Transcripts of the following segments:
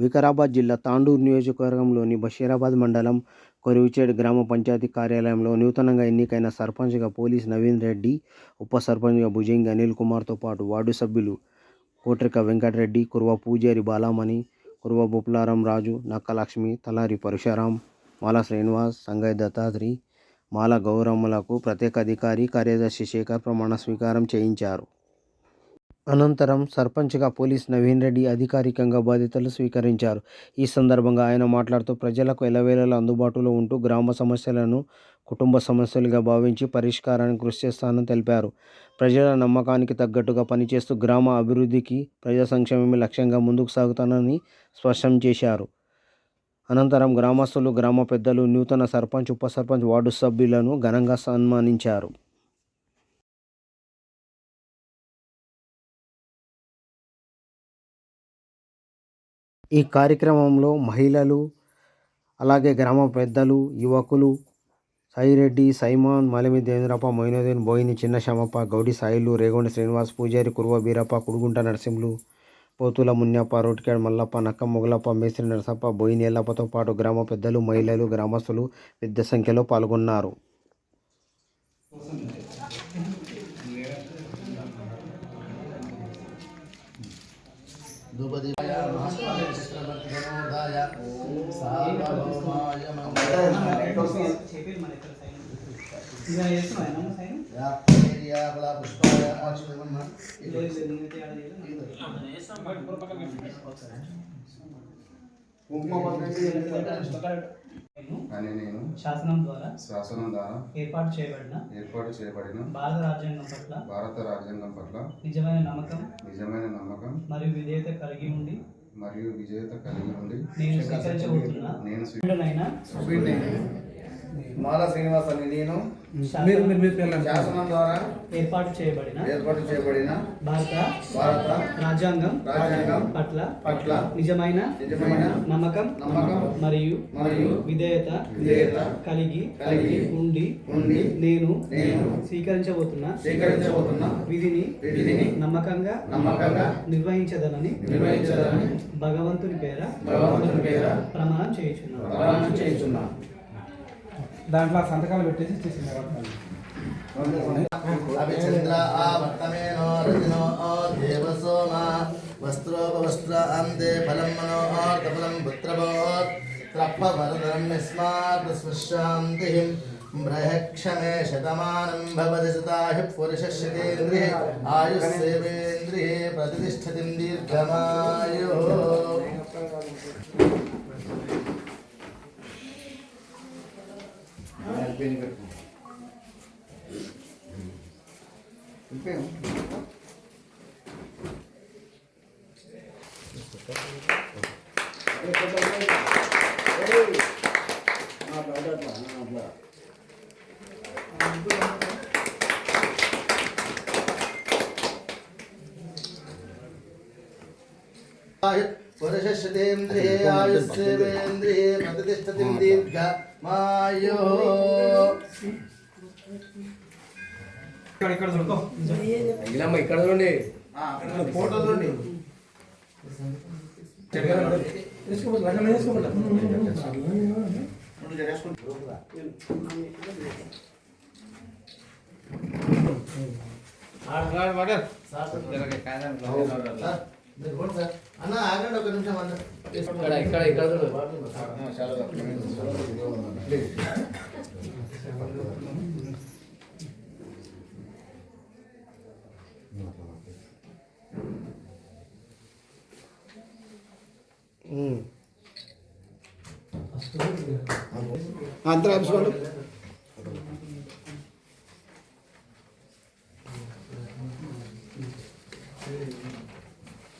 వికారాబాద్ జిల్లా తాండూరు నియోజకవర్గంలోని బషీరాబాద్ మండలం కొరివిచేడు గ్రామ పంచాయతీ కార్యాలయంలో నూతనంగా ఎన్నికైన సర్పంచ్గా పోలీస్ నవీన్ రెడ్డి ఉప సర్పంచ్గా భుజంగి అనిల్ కుమార్తో పాటు వార్డు సభ్యులు కోట్రిక వెంకటరెడ్డి కుర్వ పూజారి బాలామణి కుర్వ బొప్లారం రాజు నక్కలక్ష్మి తలారి పరశురాం మాల శ్రీనివాస్ సంగయ్య దత్తాత్రి మాల గౌరమ్మలకు ప్రత్యేక అధికారి కార్యదర్శి శేఖర్ ప్రమాణ స్వీకారం చేయించారు. అనంతరం సర్పంచ్గా పోలీస్ నవీన్ రెడ్డి అధికారికంగా బాధ్యతలు స్వీకరించారు. ఈ సందర్భంగా ఆయన మాట్లాడుతూ ప్రజలకు ఎలవేళలా అందుబాటులో ఉంటూ గ్రామ సమస్యలను కుటుంబ సమస్యలుగా భావించి పరిష్కారానికి కృషి చేస్తానని తెలిపారు. ప్రజల నమ్మకానికి తగ్గట్టుగా పనిచేస్తూ గ్రామ అభివృద్ధికి ప్రజా సంక్షేమమే లక్ష్యంగా ముందుకు సాగుతానని స్పష్టం చేశారు. అనంతరం గ్రామస్తులు గ్రామ పెద్దలు నూతన సర్పంచ్ ఉప సర్పంచ్ వార్డు సభ్యులను ఘనంగా సన్మానించారు. ఈ కార్యక్రమంలో మహిళలు అలాగే గ్రామ పెద్దలు యువకులు సాయిరెడ్డి సైమాన్ మలిమి దేవేంద్రప్ప మొయినుద్దీన్ బోయిని చిన్న శమప్ప గౌడి సాయిలు రేగొండ శ్రీనివాస్ పూజారి కురువ బీరప్ప కుడుగుంట నరసింహులు పోతుల మున్యప్ప రోటికాడ్ మల్లప్ప నక్క మొగలప్ప మేస్త్రి నరసప్ప బోయిని ఎల్లప్పతో పాటు గ్రామ పెద్దలు మహిళలు గ్రామస్తులు పెద్ద సంఖ్యలో పాల్గొన్నారు. ధూపదీపాయ చక్రవర్తిధనోదాయ సార్వభౌమాయ మంగళం యాప్తేర్యాఫల పుష్పాయ అచ్యుతమన్న కుంకుమ పత్రం అని నేను శాసనం ద్వారా శాసనం ద్వారా ఏర్పాటు చేయబడిన ఏర్పాటు చేయబడిన భారత రాజ్యాంగం పట్ల భారత రాజ్యాంగం పట్ల నిజమైన నమ్మకం నిజమైన నమ్మకం మరియు విధేయత కలిగి ఉండి మరియు విజేత కలిగి ఉండి నేను స్వీకరించబోతున్న నేను స్వీ- వీడునైన మాల శ్రీనివాస్ అని నేను శాసనం శాసనం ద్వారా ఏర్పాటు చేయబడిన ఏర్పాటు చేయబడిన భారత భారత రాజ్యాంగం రాజ్యాంగం పట్ల పట్ల నిజమైన నిజమైన నమ్మకం నమ్మకం మరియు మరియు విధేయత విధేయత కలిగి కలిగి ఉండి ఉండి నేను నేను స్వీకరించబోతున్న స్వీకరించబోతున్న విధిని విధిని నమ్మకంగా నమ్మకంగా నిర్వహించదనని నిర్వహించదని భగవంతుని పేర భగవంతుని పేర ప్రమాణం చేయుచున్నాను. ప్రమాణం చేయుచున్నా దాంట్లో సంతకాలు పెట్టేసి ఇచ్చేసింది అభిచంద్ర ఆవర్తమేనో రజనో దేవసోమ వస్త్రోపవస్త్ర అంతే ఫలం మనోహార్థఫలం పుత్రభోత్ త్రప్పవరదరం యస్మాత్ స్పృశాంతి బ్రహక్షమే శతమానం భవతి సుతాహి పురుషశతేంద్రియే ఆయుస్సేవేంద్రియే ప్రతిష్టతిం దీర్ఘమాయు. పురుషశతేంద్రియే ఆయుస్సేవేంద్రియే ప్రతిష్టతిం దీర్ఘమాయు ఇక్కడ ఇక్కడ చూడుకో ఇక్కడ చూడండి. ఫోటో చూడండి. లగ్నం వేసుకోబోతా సార్, పోండి సార్. అన్న ఆగండి ఒక నిమిషం అన్న. ఇక్కడ ఇక్కడ ఇక్కడ అంతరం చూడండి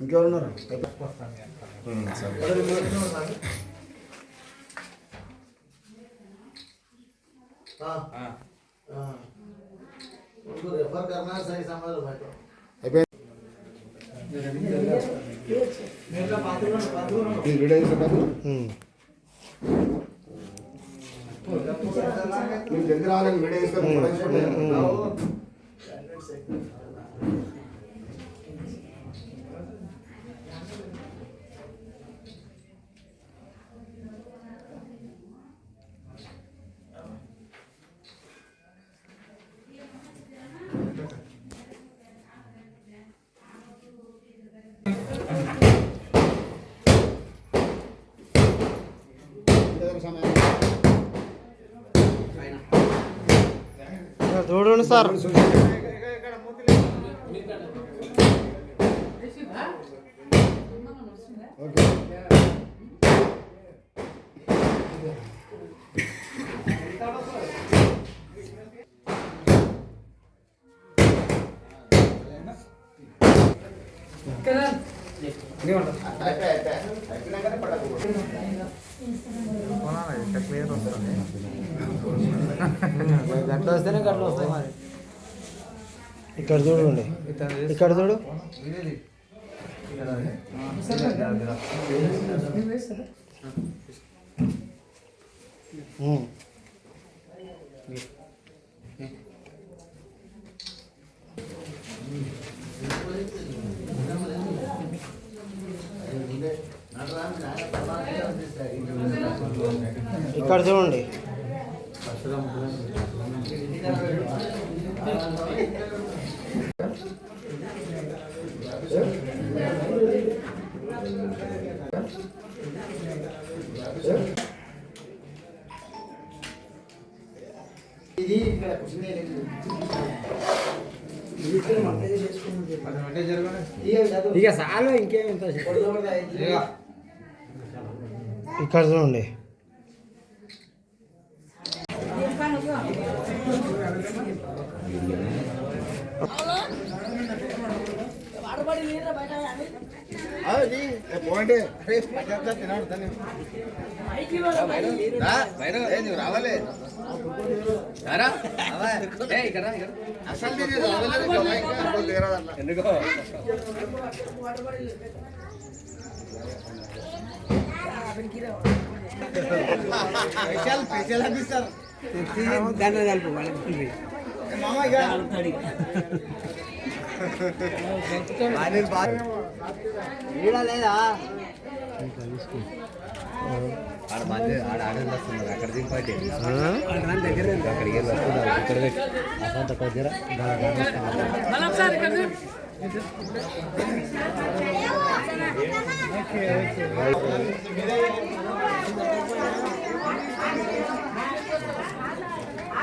ఇంకెవరున్నారు हाँ हाँ हाँ उनको रेफर करना है सही समझ लो बैठो మీరు దగ్గర రాగానే వీడియో తీసుకొని చూడండి సార్. అయిపోయి అయిపోయి. అయిపోయినాకనే పడకు గట్ల వస్తేనే గట్ల వస్తాయి మరి ఇక్కడ చూడండి. ఇక్కడ చూడు. ఇక్కడ చూడండి. ఇది ఇక్కడ ఇక చాలా ఇంకేమి ఇక్కడ చూడండి పోండి తినాడు తను రావాలి అసలు ఎందుకో స్పెషల్ స్పెషల్ అనిపిస్తారు దాన్ని కలుపు వాళ్ళకి మామ లేదా ఆడ మంది ఆడ ఆడే వస్తున్నారు అక్కడ దింపాటి దగ్గర అక్కడికి వెళ్ళి వస్తున్నారు ఇక్కడ పెట్టి అసంత కొద్దిగా మీరే